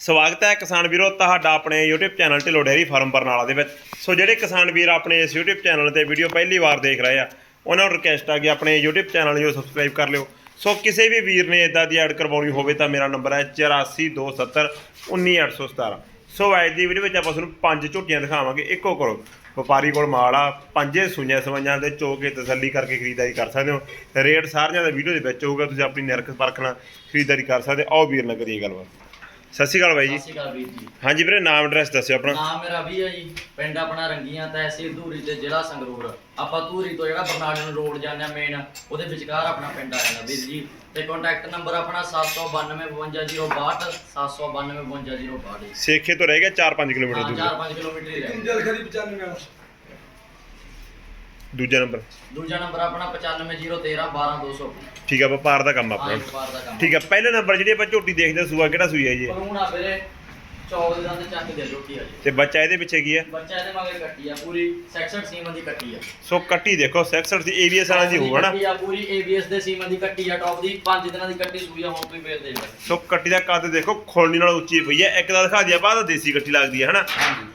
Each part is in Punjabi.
ਸਵਾਗਤ ਹੈ ਕਿਸਾਨ ਵੀਰੋ, ਤੁਹਾਡਾ ਆਪਣੇ YouTube channel Dhillon dairy farm Barnala ਦੇ ਵਿੱਚ। ਸੋ ਜਿਹੜੇ ਕਿਸਾਨ ਵੀਰ ਆਪਣੇ ਇਸ YouTube ਚੈਨਲ ਤੇ ਵੀਡੀਓ ਪਹਿਲੀ ਵਾਰ ਦੇਖ ਰਹੇ ਆ, ਉਹਨਾਂ ਨੂੰ ਰਿਕਵੈਸਟ ਆ ਕਿ ਆਪਣੇ YouTube ਚੈਨਲ ਨੂੰ ਸਬਸਕ੍ਰਾਈਬ ਕਰ ਲਿਓ। ਸੋ ਕਿਸੇ ਵੀ ਵੀਰ ਨੇ ਇਦਾਂ ਦੀ ਐਡ ਕਰਵਾਉਣੀ ਹੋਵੇ ਤਾਂ ਮੇਰਾ ਨੰਬਰ ਹੈ 8427191817 ਸੋ ਅੱਜ ਦੀ ਵੀਡੀਓ ਵਿੱਚ ਆਪਾਂ ਤੁਹਾਨੂੰ ਪੰਜ ਝੋਟੀਆਂ ਦਿਖਾਵਾਂਗੇ। ਇੱਕੋ ਕਰੋ ਵਪਾਰੀ ਕੋਲ ਮਾਲ ਆ, ਪੰਜੇ ਸੁਈਆਂ ਸਵੰਜਾਂ ਦੇ ਚੋ ਕੇ ਤਸੱਲੀ ਕਰਕੇ ਖਰੀਦਦਾਰੀ ਕਰ ਸਕਦੇ ਹੋ। ਰੇਟ ਸਾਰਿਆਂ ਦਾ ਵੀਡੀਓ ਦੇ ਵਿੱਚ ਹੋਊਗਾ, ਤੁਸੀਂ ਆਪਣੀ ਨਿਰਖ ਪਰਖਣਾ ਖਰੀਦਦਾਰੀ ਕਰ ਸਕਦੇ ਹੋ। ਆਓ ਵੀਰ ਨਾਲ ਕਰੀਏ ਗੱਲਬਾਤ। ਸਤਿ ਸ਼੍ਰੀ ਅਕਾਲ ਬਾਈ ਜੀ। ਸਤਿ ਸ਼੍ਰੀ ਅਕਾਲ ਵੀਰ ਜੀ। ਹਾਂਜੀ ਵੀਰੇ ਨਾਮ ਐਡਰੈਸ ਦੱਸਿਓ ਆਪਣਾ। ਨਾਮ ਮੇਰਾ ਵੀ ਹੈ ਜੀ ਪਿੰਡ ਆਪਣਾ ਰੰਗੀਆਂ ਤਹਿਸੀਲ ਧੂਰੀ ਤੇ ਜ਼ਿਲ੍ਹਾ ਸੰਗਰੂਰ। ਆਪਾਂ ਧੂਰੀ ਤੋਂ ਜਿਹੜਾ ਬਰਨਾਲੇ ਨੂੰ ਰੋਡ ਜਾਂਦੇ ਆ ਮੇਨ ਉਹਦੇ ਵਿਚਕਾਰ ਆਪਣਾ ਪਿੰਡ ਆ ਜਾਂਦਾ ਵੀਰ ਜੀ। ਤੇ ਕੰਟੈਕਟ ਨੰਬਰ ਆਪਣਾ 792520262 792520262 ਸੇਖੇ ਤੋਂ ਰਹਿ ਗਿਆ 4-5 ਕਿਲੋਮੀਟਰ ਦੂਰ। 4-5 ਕਿਲੋਮੀਟਰ ਹੀ ਰਹਿ ਜਲ ਖਰੀ 95 ਦੂਜਾ ਨੰਬਰ। ਦੂਜਾ ਨੰਬਰ ਆਪਣਾ 9501312200 ਠੀਕ ਆ ਵਪਾਰ ਦਾ ਕੰਮ ਆਪਣਾ। ਵਪਾਰ ਦਾ ਕੰਮ ਠੀਕ ਆ ਪਹਿਲੇ ਨੰਬਰ ਜਿਹੜੀ ਆਪਾਂ ਝੋਟੀ ਦੇਖਦੇ ਸੂਆ ਕਿਹੜਾ ਸੂਈ ਹੈ ਜੀ? ਪਰੂਣ ਆ ਵੀਰੇ। ਚੌਕ ਦੇ ਦੰਦ ਚੱਕ ਦੇ ਰੋਟੀ ਆ ਜੀ ਤੇ ਬੱਚਾ ਇਹਦੇ ਪਿੱਛੇ ਕੀ ਹੈ ਬੱਚਾ ਇਹਦੇ ਮਗਰ ਕੱਟੀ ਆ ਪੂਰੀ 66 ਸੀਮਨ ਦੀ ਕੱਟੀ ਆ। ਸੋ ਕੱਟੀ ਦੇਖੋ 66 ਦੀ ਏਵੀਐਸ ਵਾਲਾ ਦੀ ਹੋਊਗਾ ਨਾ। ਕੱਟੀ ਆ ਪੂਰੀ ABS ਦੇ ਸੀਮਨ ਦੀ ਕੱਟੀ ਆ ਟੌਪ ਦੀ। 5 ਦਿਨਾਂ ਦੀ ਕੱਟੀ ਸੂਈ ਆ ਹੁਣ ਤੁਸੀਂ ਵੇਖ ਦੇ ਸੋ ਕੱਟੀ ਦਾ ਕੱਦ ਦੇਖੋ ਖੋਲਣੀ ਨਾਲ ਉੱਚੀ ਪਈ ਹੈ ਇੱਕ ਦਾ ਦਿਖਾ ਦਿਆ ਬਾਅਦ ਦੇਸੀ ਕੱਟੀ ਲੱਗਦੀ ਹੈ ਹਨਾ?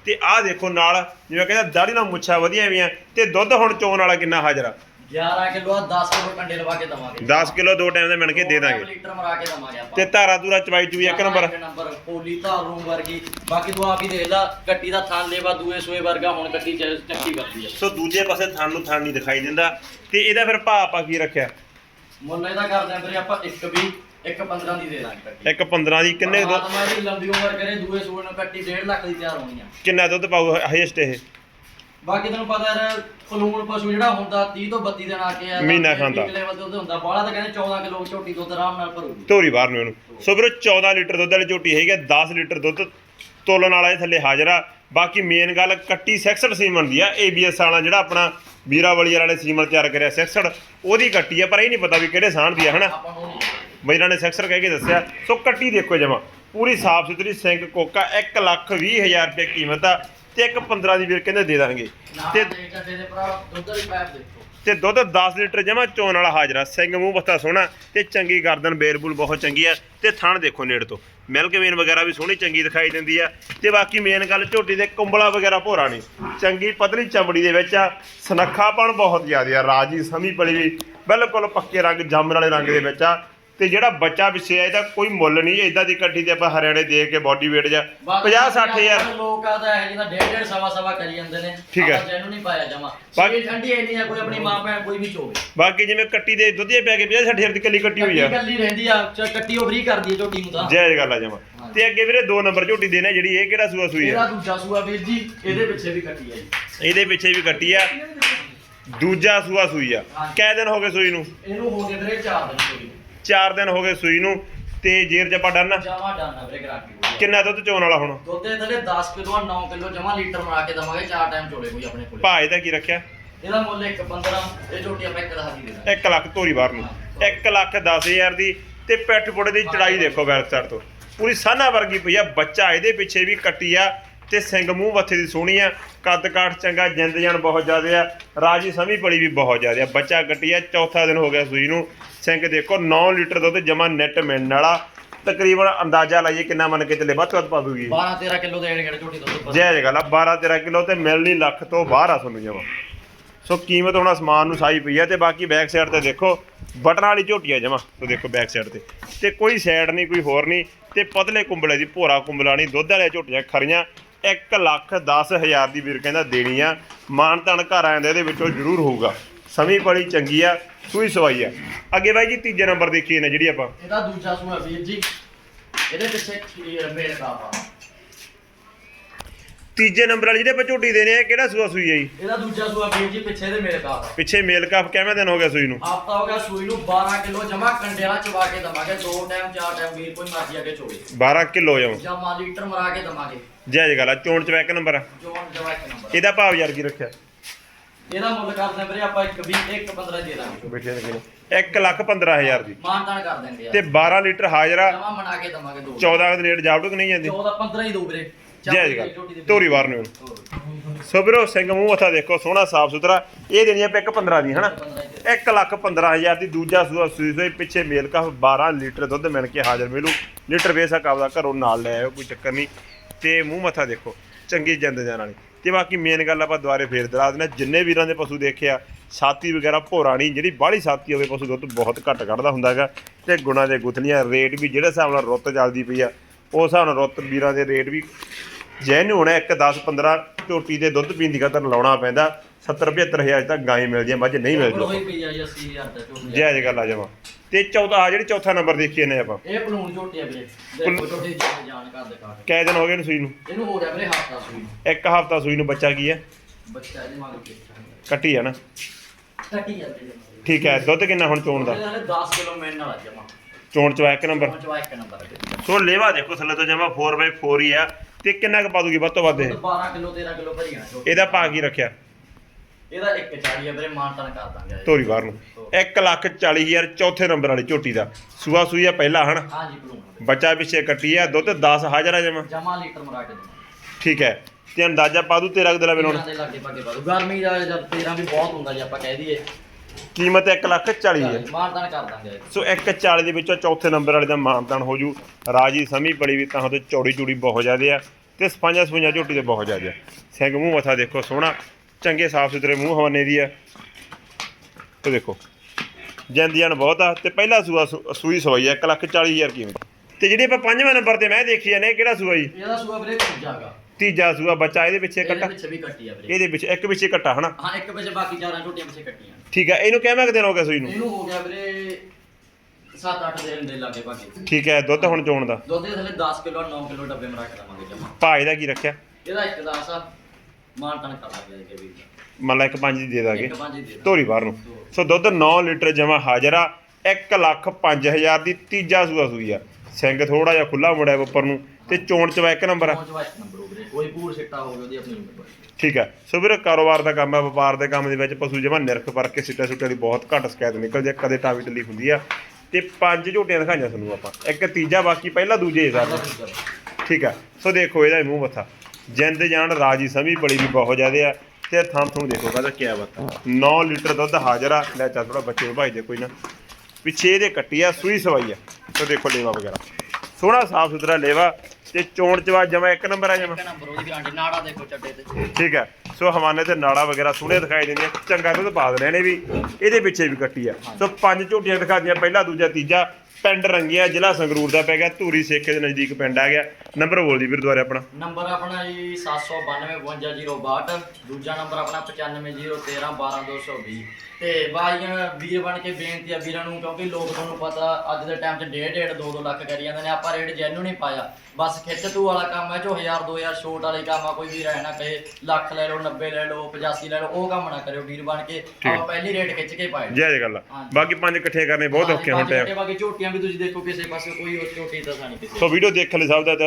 ਤੇ ਆਹ ਦੇਖੋ ਨਾਲ ਜਿਵੇਂ ਕਹਿੰਦਾ ਦਾੜੀ ਨਾਲ ਮੁੱਛਾਂ ਵਧੀਆਂ ਵੀਆਂ ਤੇ ਦੁੱਧ ਹੁਣ ਚੋਣ ਵਾਲਾ ਕਿੰਨਾ ਹਾਜ਼ਰ ਆ? 11 ਕਿਲੋ 10 ਕਿਲੋ ਕੰਡੇ ਲਵਾ ਕੇ ਦਵਾਂਗੇ। 10 ਕਿਲੋ ਦੋ ਟਾਈਮ ਦੇ ਮਿਣ ਕੇ ਦੇ ਦਾਂਗੇ। ਲੀਟਰ ਮਰਾ ਕੇ ਦਵਾਂਗੇ ਆਪਾਂ। ਤੇ ਧਾਰਾ ਧੂਰਾ ਚਵਾਈ ਚੂਈ ਇੱਕ ਨੰਬਰ। ਇੱਕ ਨੰਬਰ ਪੋਲੀ ਧਾਰ ਰੂਮ ਵਰਗੀ। ਬਾਕੀ ਤੂੰ ਆਪ ਹੀ ਦੇਖ ਲੈ ਕੱਟੀ ਦਾ ਥਾਂ ਲੇਵਾ ਦੂਏ ਸੂਏ ਵਰਗਾ ਹੁਣ ਕੱਟੀ ਚ- ਚੱਕੀ ਕਰਦੀ ਆ। ਸੋ ਦੂਜੇ ਪਾਸੇ ਥਣ ਨੂੰ ਥਣ ਨਹੀਂ ਦਿਖਾਈ ਦਿੰਦਾ। ਤੇ ਇਹਦਾ ਫਿਰ ਭਾਅ ਆਪਾਂ ਕੀ ਰੱਖਿਆ? ਮੁੱਲ ਇਹਦਾ ਕਰਦੇ ਆਂ ਵੀਰੇ ਆਪਾਂ ਇੱਕ ਵੀ ਇੱਕ 15 ਦੀ ਦੇ ਦਾਂਗੇ ਕੱਟੀ ਇੱਕ 15 ਦੀ ਕਿੰਨੇ ਦੀ ਲੰਬੀ ਉਮਰ ਕਰੇ ਦੂਏ ਸੂਏ ਨੂੰ ਕੱਟੀ 1.5 ਲੱਖ ਦੀ ਤਿਆਰ ਹੋਣੀ ਆ। ਕਿੰਨਾ ਦੁੱਧ ਪਾਊ ਹਾਈਐਸਟ ਇਹ? ਬਾਕੀ ਤੈਨੂੰ ਪਤਾ ਯਾਰ ਫਲੂਣ ਪਸ਼ੂ ਜਿਹੜਾ ਹੁੰਦਾ 30 ਤੋਂ 32 ਦਿਨ ਆ ਕੇ ਆ ਮਹੀਨਾ ਖਾਂਦਾ। ਲੈਵਲ ਉਹਦੇ ਹੁੰਦਾ। ਬਾਹਲਾ ਤਾਂ ਕਹਿੰਦੇ 14 ਕਿਲੋ ਝੋਟੀ ਦੁੱਧ ਆਰਾਮ ਨਾਲ ਭਰੂਗੀ। ਧੋਰੀ ਬਾਹਰ ਨੂੰ ਇਹਨੂੰ। ਸੋ ਵੀਰੋ 14 ਲੀਟਰ ਦੁੱਧ ਵਾਲੀ ਝੋਟੀ ਹੈਗੀ ਆ, 10 ਲੀਟਰ ਦੁੱਧ ਤੋਲਣ ਵਾਲਾ ਇਹ ਥੱਲੇ ਹਾਜ਼ਰ ਆ। ਬਾਕੀ ਮੇਨ ਗੱਲ ਕੱਟੀ 66 ਸੀਮਨ ਦੀ ਆ। ABS ਵਾਲਾ ਜਿਹੜਾ ਆਪਣਾ ਵੀਰਾਵਲੀ ਵਾਲੇ ਸੀਮਨ ਤਿਆਰ ਕਰਿਆ 66 ਉਹਦੀ ਕੱਟੀ ਆ ਪਰ ਇਹ ਨਹੀਂ ਪਤਾ ਵੀ ਕਿਹੜੇ ਸਾਹਣ ਦੀ ਆ ਹਨਾ? ਆਪਾਂ ਨੂੰ ਨਹੀਂ ਬਈਰਾਂ ਨੇ 66 ਕਹਿ ਕੇ ਦੱਸਿਆ। ਸੋ ਕੱਟੀ ਦੇਖੋ ਜਮਾ। ਪੂਰੀ ਸਾਫ਼ ਸੁਥਰੀ ਸਿੰਕ ਕੋਕਾ 1 ਲੱਖ 20 ਹਜ਼ਾਰ ਰੁਪਏ ਕੀਮਤ ਆ। ਤੇ ਇੱਕ 15 ਦੀ ਵੀਰ ਕਹਿੰਦੇ ਦੇ ਦਾਂਗੇ ਤੇ ਤੇ ਦੁੱਧ 10 ਲੀਟਰ ਜਮਾ ਚੋਣ ਵਾਲਾ ਹਾਜ਼ਰਾ। ਸਿੰਘ ਮੂੰਹ ਬਸਤਾ ਸੋਹਣਾ ਤੇ ਚੰਗੀ ਗਰਦਨ ਬੇਰਬੁਲ ਬਹੁਤ ਚੰਗੀ ਆ ਤੇ ਥਣ ਦੇਖੋ ਨੇੜ ਤੋਂ। ਮਿਲਕ ਵੇਨ ਵਗੈਰਾ ਵੀ ਸੋਹਣੀ ਚੰਗੀ ਦਿਖਾਈ ਦਿੰਦੀ ਆ। ਤੇ ਬਾਕੀ ਮੇਨ ਗੱਲ ਝੋਟੀ ਦੇ ਕੁੰਬਲਾ ਵਗੈਰਾ ਭੋਰਾ ਨਹੀਂ ਚੰਗੀ ਪਤਲੀ ਚਮੜੀ ਦੇ ਵਿੱਚ ਆ। ਸਨੱਖਾਪਣ ਬਹੁਤ ਜ਼ਿਆਦਾ ਆ। ਰਾਜੀ ਸਮੀ ਪਲੀ ਵੀ ਬਿਲਕੁਲ ਪੱਕੇ ਰੰਗ ਜਾਮਣ ਵਾਲੇ ਰੰਗ ਦੇ ਵਿੱਚ ਆ। ਤੇ ਜਿਹੜਾ ਬੱਚਾ ਵਿਛਿਆ ਇਹਦਾ ਕੋਈ ਮੁੱਲ ਨਹੀਂ ਇਦਾਂ ਦੀ ਕੱਟੀ ਤੇ ਆਪਾਂ ਹਰਿਆਣੇ ਦੇ ਕੇ ਬਾਡੀ weight ਜਾ 50 60 ਹਜ਼ਾਰ। ਲੋਕ ਆ ਤਾਂ ਇਹ ਜਿਹਦਾ ਡੇਢ ਡੇਢ ਸਵਾ ਸਵਾ ਕਰੀ ਜਾਂਦੇ ਨੇ। ਠੀਕ ਹੈ। ਆਪਾਂ ਜਿਹਨੂੰ ਨਹੀਂ ਪਾਇਆ ਜਮਾ। ਬਾਕੀ- ਬਾਕੀ ਠੰਡੀ ਇੰਨੀ ਆ ਕੋਈ ਆਪਣੀ ਮਾਂ ਭੈਣ ਕੋਈ ਵੀ ਚੋਵੇ। ਬਾਕੀ ਜਿਵੇਂ ਕੱਟੀ ਦੇ ਦੁੱਧੇ ਪੈ ਕੇ 50 60 ਹਜ਼ਾਰ ਦੀ ਕੱਲੀ ਕੱਟੀ ਹੋਈ ਆ। ਕੱਲੀ ਰਹਿੰਦੀ ਆ ਚ- ਕੱਟੀ ਉਹ ਫਰੀ ਕਰਦੀ ਆ ਝੋਟੀ ਨੂੰ ਤਾਂ। ਜਾਇਜ਼ ਗੱਲ ਆ ਜਮਾ। ਤੇ ਅੱਗੇ ਵੀਰੇ ਦੋ ਨੰਬਰ ਝੋਟੀ ਦੇਣੇ ਜਿਹੜੀ ਇਹ ਕਿਹੜਾ ਸੂਆ ਸੂਈ ਇਹਦਾ ਆ ਦੂਜਾ ਸੂਆ ਵੀਰ ਜੀ ਇਹਦੇ ਪਿੱਛੇ ਵੀ ਕੱਟੀ ਆ ਜੀ। ਇਹਦੇ ਪਿੱਛੇ ਵੀ ਕੱਟੀ ਆ। ਦੂਜਾ ਸੂਆ ਸੂਈ ਆ। ਕੈ ਦਿਨ ਹੋ ਗਏ ਸੂਈ ਨੂੰ? ਇਹਨੂੰ ਹੋ ਗਏ ਵੀਰੇ 4 ਦਿਨ ਚੋਰੀ 4 ਦਿਨ ਹੋ ਗਏ ਸੂਈ ਨੂੰ ਤੇ ਜੇਰ ਜਪਾ ਡਨ। ਜਮਾ ਡਾਨਾ ਵੀਰੇ ਗਰਾਕੀ ਕੋਈ ਕਿੰਨਾ ਦੁੱਧ ਚੋਣ ਵਾਲਾ ਹੁਣ? ਦੁੱਧ ਦੇ ਥੱਲੇ 10 ਕਿਲੋ ਆ 9 ਕਿਲੋ ਜਮਾ ਲੀਟਰ ਮਰਾ ਕੇ ਦਵਾਂਗੇ ਚਾਰ ਟਾਈਮ ਚੋਲੇ ਕੋਈ ਆਪਣੇ ਕੋਲ। ਭਾਅ ਇਹਦਾ ਕੀ ਰੱਖਿਆ? ਇਹਦਾ ਮੁੱਲ 1 15 ਇਹ ਝੋਟੀ ਆਪਾਂ ਇੱਕ ਦਹਾ ਦੀ ਦੇ ਦਾਂਗੇ। 1 ਲੱਖ ਤੋਰੀ ਬਾਹਰ ਨੂੰ। 1 ਲੱਖ 10000 ਦੀ ਤੇ ਪਿੱਠ ਪੁੜੇ ਦੀ ਚੜਾਈ ਦੇਖੋ ਸਾਈਡ ਤੋਂ। ਪੂਰੀ ਸਾਨਾ ਵਰਗੀ ਪਈ ਆ ਬੱਚਾ ਇਹਦੇ ਪਿੱਛੇ ਵੀ ਕੱਟੀ ਆ। ਤੇ ਸਿੰਘ ਮੂੰਹ ਮੱਥੇ ਦੀ ਸੋਹਣੀ ਆ ਕੱਦ ਕਾਠ ਚੰਗਾ ਜਿੰਦ ਜਾਨ ਬਹੁਤ ਜ਼ਿਆਦਾ ਆ ਰਾਜੀ ਸਮੀ ਪਲੀ ਵੀ ਬਹੁਤ ਜ਼ਿਆਦਾ ਆ। ਬੱਚਾ ਆ ਚੌਥਾ ਦਿਨ ਹੋ ਗਿਆ ਸੂਈ ਨੂੰ। ਸਿੰਘ ਦੇਖੋ 9 ਲੀਟਰ ਦੁੱਧ ਜਮਾ ਨੈਟ ਮਿਲਣ ਵਾਲਾ। ਤਕਰੀਬਨ ਅੰਦਾਜ਼ਾ ਲਾਈਏ ਕਿੰਨਾ ਮੰਨ ਕੇ ਚੱਲੇ ਵੱਧ ਤੋਂ ਵੱਧ ਪਾ ਦੂਗੀ 12 13 ਕਿਲੋ ਦੇ ਏੜ ਝੋਟੀ ਦੁੱਧ ਜੈ ਗੱਲ ਆ 12 13 ਕਿਲੋ ਤੇ ਮਿਲਣੀ ਲੱਖ ਤੋਂ ਬਾਹਰ ਆ ਤੁਹਾਨੂੰ ਜਮਾ। ਸੋ ਕੀਮਤ ਹੁਣ ਅਸਮਾਨ ਨੂੰ ਸਾਈ ਪਈ ਆ ਤੇ ਬਾਕੀ ਬੈਕ ਸਾਈਡ ਤੇ ਦੇਖੋ ਬਟਨ ਵਾਲੀ ਝੋਟੀ ਆ ਜਮਾ ਤੋ ਦੇਖੋ ਬੈਕ ਸਾਈਡ ਤੇ। ਤੇ ਕੋਈ ਸਾਈਡ ਨਹੀਂ ਕੋਈ ਹੋਰ ਨਹੀਂ। ਤੇ ਪਤਲੇ ਕੁੰਬਲੇ ਦੀ ਭੋਰਾ ਕੁੰਬਲਾ ਨਹੀਂ ਦੁੱਧ ਵਾਲੀਆਂ ਝੋਟੀਆਂ ਖਰੀਆਂ। 1 ਲੱਖ 10 ਹਜ਼ਾਰ ਦੀ ਵੀਰ ਕਹਿੰਦਾ ਦੇਣੀ ਆ। ਮਾਨ ਤਾਨ ਘਰ ਆਇਆਂ ਦੇ ਇਹਦੇ ਵਿੱਚੋਂ ਜ਼ਰੂਰ ਹੋਊਗਾ। ਸਮੀ ਬੜੀ ਚੰਗੀ ਆ ਸੂਈ ਸਵਾਈ ਆ। ਅੱਗੇ ਬਾਈ ਜੀ ਤੀਜੇ ਨੰਬਰ ਦੇਖੀਏ ਨੇ ਜਿਹੜੀ ਆਪਾਂ। ਇਹਦਾ ਦੂਜਾ ਸੂਆ ਵੀਰ ਜੀ। ਇਹਦੇ ਪਿੱਛੇ ਮੇਲ ਕਾਪਾ ਤੀਜੇ ਨੰਬਰ ਵਾਲੀ ਜਿਹੜੇ ਆਪਾਂ ਝੋਟੀ ਦੇਣੇ ਆ ਕਿਹੜਾ ਸੂਆ ਸੂਈ ਆ ਜੀ? ਇਹਦਾ ਦੂਜਾ ਸੂਆ ਵੀਰ ਜੀ ਪਿੱਛੇ ਦੇ ਮੇਲ ਕਾਪਾ ਪਿੱਛੇ ਮੇਲ ਕਾਪ ਕਿਵੇਂ ਦਿਨ ਹੋ ਗਿਆ ਸੂਈ ਨੂੰ? ਹਫਤਾ ਹੋ ਗਿਆ ਸੂਈ ਨੂੰ 12 ਕਿਲੋ ਜਮਾ ਕੰਡਿਆਂ ਚਵਾ ਕੇ ਦਵਾਂਗੇ। ਦੋ ਟਾਈਮ ਚਾਰ ਟਾਈਮ ਵੀਰ ਕੋਈ ਮਰਜ਼ੀ ਆ ਕੇ ਚੋਵੇ। 12 ਕਿਲੋ ਜਮਾ। ਲੀਟਰ ਮਰਾ ਕੇ ਦਵਾਂਗੇ। ਜੈ ਗੱਲ ਆ ਚੋਣ ਚ ਇੱਕ ਨੰਬਰ ਆ। ਜੋਨ ਜਵਾ ਇੱਕ ਨੰਬਰ। ਇਹਦਾ ਭਾਵ ਯਾਰ ਕੀ ਰੱਖਿਆ? ਇਹਦਾ ਮੁੱਲ ਕਰਦੇ ਵੀਰੇ ਆਪਾਂ ਇੱਕ 20 ਇੱਕ 15 ਦੇ ਦਾਂਗੇ। ਬੈਠੇ ਨੇ ਕਿਲੋ 1 ਲੱਖ 15000 ਦੀ। ਮਾਨਤਾਨ ਕਰ ਦਿੰਦੇ ਤੇ ਆ 12 ਲੀਟਰ ਹਾਜ਼ਰਾ ਜਮਾ ਮਨਾ ਕੇ ਦਵਾਂਗੇ ਦੋ। 14 ਦੇ ਨੇੜ ਜਾਵੜੂ ਕਿ ਨਹੀਂ ਜਾਂਦੀ। 14 15 ਹੀ ਦੋ ਵੀਰੇ। ਜਾਇਜ਼ ਗੱਲ। ਧੋਰੀ ਵਾਰ। ਨੂੰ। ਸੋ ਵੀਰੋ ਸਿੰਘ ਮੂੰਹ ਮੱਥਾ ਦੇਖੋ ਸੋਹਣਾ ਸਾਫ਼ ਸੁਥਰਾ। ਇਹ ਦੇਣੀ ਆ ਪਿਕ 15 ਦੀ ਹਨਾ? 1 ਲੱਖ 15000 ਦੀ ਦੂਜਾ ਸੂਆ ਸੂਈ ਸੂਈ ਪਿੱਛੇ ਮੇਲ ਕਾ 12 ਲੀਟਰ ਦੁੱਧ ਮਿਲ ਕੇ ਹਾਜ਼ਰ ਮਿਲੂ। ਲੀਟਰ ਬੇਸ਼ੱਕ ਆਪਦਾ ਘਰੋਂ ਨਾਲ ਲੈ ਆਇਓ ਕੋਈ ਚੱਕਰ ਨਹੀਂ। ਤੇ ਮੂੰਹ ਮੱਥਾ ਦੇਖੋ ਚੰਗੀ ਜਿੰਦ ਜਾਨ ਵਾਲੀ। ਤੇ ਬਾਕੀ ਮੇਨ ਗੱਲ ਆਪਾਂ ਦੁਆਰੇ ਫੇਰ ਦਰਾ ਦਿੰਦੇ ਹਾਂ, ਜਿੰਨੇ ਵੀਰਾਂ ਦੇ ਪਸ਼ੂ ਦੇਖਿਆ ਸਾਤੀ ਵਗੈਰਾ ਭੋਰਾ ਨਹੀਂ ਜਿਹੜੀ ਬਾਹਲੀ ਸਾਤੀ ਹੋਵੇ ਪਸ਼ੂ ਦੁੱਧ ਬਹੁਤ ਘੱਟ ਕੱਢਦਾ ਹੁੰਦਾ ਹੈਗਾ। ਤੇ ਗੁਣਾ ਦੇ ਗੁਥਲੀਆਂ ਰੇਟ ਵੀ ਜਿਹੜੇ ਹਿਸਾਬ ਨਾਲ ਰੁੱਤ ਚੱਲਦੀ ਪਈ ਆ ਉਸ ਹਿਸਾਬ ਨਾਲ ਰੁੱਤ ਵੀਰਾਂ ਦੇ ਰੇਟ ਵੀ ਜੈਨ ਹੋਣਾ ਇੱਕ 10 15 ਝੋਟੀ ਦੇ ਦੁੱਧ ਪੀਣ ਦੀ ਖਾਤਰ ਲਾਉਣਾ ਪੈਂਦਾ। 70 75000 ਤੱਕ ਗਾਂ ਹੀ ਮਿਲ ਜੇ ਮੱਝ ਨਹੀਂ ਮਿਲਦੀ ਹੋਈ ਪਈ ਆ ਜੀ 80000 ਦਾ ਝੋਟੀ ਜੈ ਜੈ ਗੱਲ ਆ ਜਾਵਾਂ। ਤੇ ਚੌਥਾ ਆ ਜਿਹੜੀ ਚੌਥਾ ਨੰਬਰ ਦੇਖੀਏ ਨੇ ਆਪਾਂ। ਇਹ ਪਲੂਣ ਝੋਟੀ ਆ ਵੀਰੇ। ਦੇਖੋ ਝੋਟੀ ਦੀ ਜਾਨ ਕਰ ਦਿਖਾ ਕੇ ਕੈ ਦਿਨ ਹੋ ਗਏ ਨੇ ਸੂਈ ਨੂੰ? ਇਹਨੂੰ ਹੋ ਗਿਆ ਵੀਰੇ ਹਫਤਾ ਸੂਈ ਨੂੰ। ਇੱਕ ਹਫਤਾ ਸੂਈ ਨੂੰ ਬੱਚਾ ਕੀ ਹੈ? ਬੱਚਾ ਇਹਦੇ ਮਗਰ ਕੇ ਕੱਟੀ ਆ ਨਾ? ਟੱਟੀ ਜਾਂਦੇ ਠੀਕ ਹੈ ਦੁੱਧ ਕਿੰਨਾ ਹੁਣ ਚੋਣ ਦਾ? ਇਹਦੇ ਨਾਲੇ 10 ਕਿਲੋ ਮੈਨ ਨਾਲ ਜਮਾ। ਚੋਣ ਚ ਇੱਕ ਨੰਬਰ। ਪਹੁੰਚਵਾ ਇੱਕ ਨੰਬਰ ਤੇ ਸੋ ਲੇਵਾ ਦੇਖੋ ਥੱਲੇ ਤੋਂ ਜਮਾ 4x4 ਹੀ ਆ। ਤੇ ਕਿੰਨਾ ਕੁ ਪਾ ਦੂਗੀ ਵੱਧ ਤੋਂ ਵੱਧ ਇਹ? 12 ਕਿਲੋ 13 ਕਿਲੋ ਭਰੀ ਜਾਣਾ ਝੋਟੀ। ਇਹਦਾ ਪਾ ਕੀ ਰੱਖਿਆ? ਇਹਦਾ ਇੱਕ ਚਾੜੀ ਆ ਵੀਰੇ ਮਾਨਤਨ ਕਰ ਦਾਂਗੇ। ਧੋਰੀ ਬਾਹਰ ਨੂੰ। 1 ਲੱਖ 40 ਹਜ਼ਾਰ ਚੌਥੇ ਨੰਬਰ ਵਾਲੀ ਝੋਟੀ ਦਾ। ਸੂਆ ਸੂਈ ਆ ਪਹਿਲਾ ਹਣ ਹਾਂਜੀ ਬੱਚਾ ਪਿੱਛੇ ਕੱਟੀ ਆ ਦੁੱਧ 10 ਹਾਜ਼ਰ ਆ ਜਮਾ। ਜਮਾ ਲੀਟਰ ਮਰਾ ਕੇ ਦੇਣਾ ਠੀਕ ਹੈ। ਤੇ ਅੰਦਾਜ਼ਾ ਪਾ ਦੂ ਤੇਰਾ ਕਿਦਲਾ ਮਿਲਣ ਇਹਨਾਂ ਦੇ ਲਾਗੇ ਪਾਗੇ ਪਾ ਦੋ। ਗਰਮੀ ਦਾ ਜਦ 13 ਵੀ ਬਹੁਤ ਹੁੰਦਾ ਜੇ ਆਪਾਂ ਕਹਿ ਦਈਏ। ਕੀਮਤ 1 ਲੱਖ 40 ਹਜ਼ਾਰ। ਮਾਨਤਨ ਕਰ ਦਾਂਗੇ। ਸੋ 140 ਦੇ ਵਿੱਚੋਂ ਚੌਥੇ ਨੰਬਰ ਵਾਲੇ ਦਾ ਮਾਨਤਾਨ ਹੋ ਜੂ। ਰਾਜੀ ਸਮੀ ਬੜੀ ਵੀ ਤਾਂ ਤੇ ਚੌੜੀ ਚੂੜੀ ਬਹੁਤ ਜ਼ਿਆਦੇ ਆ। ਤੇ ਸਪੰਜਾ ਸਪੰਜਾ ਝੋਟੀ ਤੇ ਬਹੁਤ ਜ਼ਿਆਦੇ ਆ। ਸਿੰਘ ਮੂੰਹ ਮੱਥਾ ਦੇਖੋ ਸੋਹਣਾ। ਚੰਗੇ ਸਾਫ਼ ਸੁਥਰੇ ਮੂੰਹ ਹਵਾਨੇ ਦੀ ਆ। ਤੇ ਦੇਖੋ ਜੈਂਦੀਆਂ ਬਹੁਤ ਆ ਤੇ ਪਹਿਲਾ ਸੂਆ ਸੂਈ ਸਵਾਈ ਆ 1 ਲੱਖ 40 ਹਜ਼ਾਰ ਕੀਮਤ ਤੇ ਜਿਹੜੀ ਆਪਾਂ ਪੰਜਵੇਂ ਨੰਬਰ ਤੇ ਮੈਂ ਦੇਖੀ ਆ ਨੇ ਕਿਹੜਾ ਸੂਆ ਜੀ? ਇਹਦਾ ਸੂਆ ਵੀਰੇ ਜਾਗਾ ਤੀਜਾ ਸੂਆ ਬੱਚਾ ਇਹਦੇ ਪਿੱਛੇ ਇਹਦੇ ਕੱਟਾ। ਵਿੱਚ ਵੀ ਕੱਟੀ ਆ ਵੀਰੇ। ਇਹਦੇ ਵਿੱਚ ਇੱਕ ਪਿੱਛੇ ਕੱਟਾ ਹਨਾ? ਹਾਂ ਇੱਕ ਵਿੱਚ ਬਾਕੀ ਚਾਰਾਂ ਝੋਟੀਆਂ ਪਿੱਛੇ ਕੱਟੀਆਂ। ਠੀਕ ਹੈ ਇਹਨੂੰ ਕਿਵੇਂ ਕਿ ਦਿਨ ਹੋ ਗਿਆ ਸੂਈ ਨੂੰ? ਇਹਨੂੰ ਹੋ ਗਿਆ ਵੀਰੇ 7-8 ਦਿਨ ਦੇ ਲਾਗੇ ਭਾਗੇ। ਠੀਕ ਹੈ ਦੁੱਧ ਹੁਣ ਚੋਣ ਦਾ। ਦੁੱਧ ਦੇ ਥੱਲੇ 10 ਕਿਲੋ 9 ਕਿਲੋ ਡੱਬੇ ਮਰਾ ਕੇ ਦਵਾਂਗੇ ਜਮਾ। ਭਾਅ ਇਹਦਾ ਕੀ ਰੱਖਿਆ? ਇਹਦਾ ਇੱਕ 10 ਆ ਮਾਨਤਨ ਕਰ ਦਾਂਗੇ ਅੱਗੇ ਵੀ ਮੰਨ ਲਾ ਇੱਕ ਪੰਜ ਦੀ ਦੇ ਦਾਂਗੇ। ਇੱਕ ਪੰਜ ਹੀ ਦੇ ਦਾਂਗੇ। ਧੋਰੀ ਬਾਹਰ ਨੂੰ। ਸੋ ਦੁੱਧ 9 ਲੀਟਰ ਜਮਾ ਹਾਜ਼ਰ ਆ। 1 ਲੱਖ 5000 ਦੀ ਤੀਜਾ ਸੂਆ ਸੂਈ ਆ। ਸਿੰਘ ਥੋੜਾ ਜਿਹਾ ਖੁੱਲਾ ਮੁੜਿਆ ਉੱਪਰ ਨੂੰ। ਤੇ ਚੋਣ ਚ ਵਾ ਇੱਕ ਨੰਬਰ ਆ। ਪਹੁੰਚਵਾ ਇੱਕ ਨੰਬਰ ਹੋ ਵੀਰੇ ਕੋਈ ਪੂਰ ਸਿੱਟਾ ਹੋਵੇ ਉਹਦੀ ਆਪਣੀ ਜ਼ਿੰਮੇਵਾਰੀ ਠੀਕ ਹੈ ਸੋ ਵੀਰ ਕਾਰੋਬਾਰ ਦਾ ਕੰਮ ਹੈ ਵਪਾਰ ਦੇ ਕੰਮ ਦੇ ਵਿੱਚ ਪਸ਼ੂ ਜਮਾ ਨਿਰਖ ਪਰ ਕੇ ਸਿੱਟਾ ਸੁੱਟੇ ਦੀ ਬਹੁਤ ਘੱਟ ਸ਼ਿਕਾਇਤ ਨਿਕਲਦੀ ਆ। ਕਦੇ ਟਾਵੀ ਟੱਲੀ ਹੁੰਦੀ ਆ। ਤੇ ਪੰਜ ਝੋਟੀਆਂ ਦਿਖਾਈਆਂ ਤੁਹਾਨੂੰ ਆਪਾਂ। ਇੱਕ ਤੀਜਾ ਬਾਕੀ ਪਹਿਲਾ ਦੂਜੇ ਨਾਲ। ਠੀਕ ਹੈ ਸੋ ਦੇਖੋ ਇਹਦਾ ਮੂੰਹ ਮੱਥਾ। ਜਿੰਦ ਜਾਨ ਰਾਜੀ ਸਮੀ ਬੜੀ ਵੀ ਬਹੁਤ ਜ਼ਿਆਦੇ ਆ। ਤੇ ਥਾਂ ਤੁਹਾਨੂੰ ਦੇਖੋ ਕਹਿੰਦਾ ਕੀ ਬਾਤ 9 ਲੀਟਰ ਦੁੱਧ ਹਾਜ਼ਰ ਆ। ਲੈ ਚਾ ਥੋੜਾ ਬੱਚੇ ਨੂੰ ਭਾਈ ਦੇ ਕੋਈ ਨਾ। ਪਿੱਛੇ ਇਹਦੇ ਕੱਟੀ ਆ ਸੂਈ ਸਵਾਈ ਆ। ਸੋ ਦੇਖੋ ਲੇਵਾ ਵਗੈਰਾ। ਸੋਹਣਾ ਸਾਫ਼ ਸੁਥਰਾ ਲੇਵਾ ਤੇ ਚੋਣ ਚਵਾ ਜਮਾ ਇੱਕ ਨੰਬਰ ਆ ਜਮਾ। ਇੱਕ ਨੰਬਰ ਉਹਦੀ ਗਾਂਡੀ ਨਾੜਾ ਦੇਖੋ ਚੱਡੇ ਤੇ। ਠੀਕ ਹੈ ਸੋ ਹਵਾਨੇ ਤੇ ਨਾੜਾ ਵਗੈਰਾ ਸੋਹਣੇ ਦਿਖਾਈ ਦਿੰਦੀਆਂ ਚੰਗਾ ਦੁੱਧ ਪਾ ਦੇਣੇ ਨੇ ਵੀ। ਇਹਦੇ ਪਿੱਛੇ ਵੀ ਕੱਟੀ ਆ। ਸੋ ਪੰਜ ਝੋਟੀਆਂ ਦਿਖਾਦੀਆਂ ਪਹਿਲਾ ਦੂਜਾ ਤੀਜਾ। ਪਿੰਡ ਰੰਗੀਆਂ ਜ਼ਿਲ੍ਹਾ ਸੰਗਰੂਰ ਦਾ ਪੈ ਗਿਆ ਧੂਰੀ ਸੇਖੇ ਦੇ ਨਜ਼ਦੀਕ ਪਿੰਡ ਆ ਗਿਆ। ਨੰਬਰ ਬੋਲ ਦੀ ਵੀਰ ਦੁਆਰੇ ਆਪਣਾ। ਨੰਬਰ ਆਪਣਾ ਜੀ 792 ਦੂਜਾ ਨੰਬਰ ਆਪਣਾ 950131 12220 ਤੇ ਬਾਈਆਂ ਵੀਰ ਬਣ ਕੇ ਬੇਨਤੀ ਆ ਵੀਰਾਂ ਨੂੰ ਕਿਉਂਕਿ ਲੋਕ ਤੁਹਾਨੂੰ ਪਤਾ ਅੱਜ ਦੇ ਟਾਈਮ 'ਚ 1.5 1.5 2 2 ਲੱਖ ਕਰੀ ਜਾਂਦੇ ਨੇ। ਆਪਾਂ ਰੇਟ ਜੈਨੂ ਨਹੀਂ ਪਾਇਆ। ਬਸ ਖਿੱਚ ਤੂ ਵਾਲਾ ਕੰਮ ਹੈ ਜੋ 1000 2000 ਛੋਟ ਵਾਲੇ ਕੰਮ ਆ ਕੋਈ ਵੀ ਰਹਿਣਾ ਕਹੇ। ਲੱਖ ਲੈ ਲਓ 90 ਲੈ ਲਓ 85 ਲੈ ਲਓ ਉਹ ਕੰਮ ਨਾ ਕਰਿਓ ਵੀਰ ਬਣ ਕੇ। ਆਪਾਂ ਪਹਿਲੀ ਰੇਟ ਖਿੱਚ ਕੇ ਪਾਏ ਜੈ ਜੈ ਗੱਲ ਆ। ਬਾਕੀ ਪੰਜ ਇਕੱਠੇ ਕਰਨੇ ਬਹੁਤ ਔਖੇ ਹੁਣ ਟਾਈਮ ਬਾਕੀ ਝੋਟੀਆਂ ਵੀ ਤੁਸੀਂ ਦੇਖੋ ਕਿਸੇ ਪਾਸੇ ਕੋਈ ਹੋਰ ਝੋਟੀ ਤਾਂ ਸਾਨੀ ਕਿਸੇ ਸੋ ਵੀਡੀਓ ਦੇਖਣ ਲਈ ਸਭ ਦਾ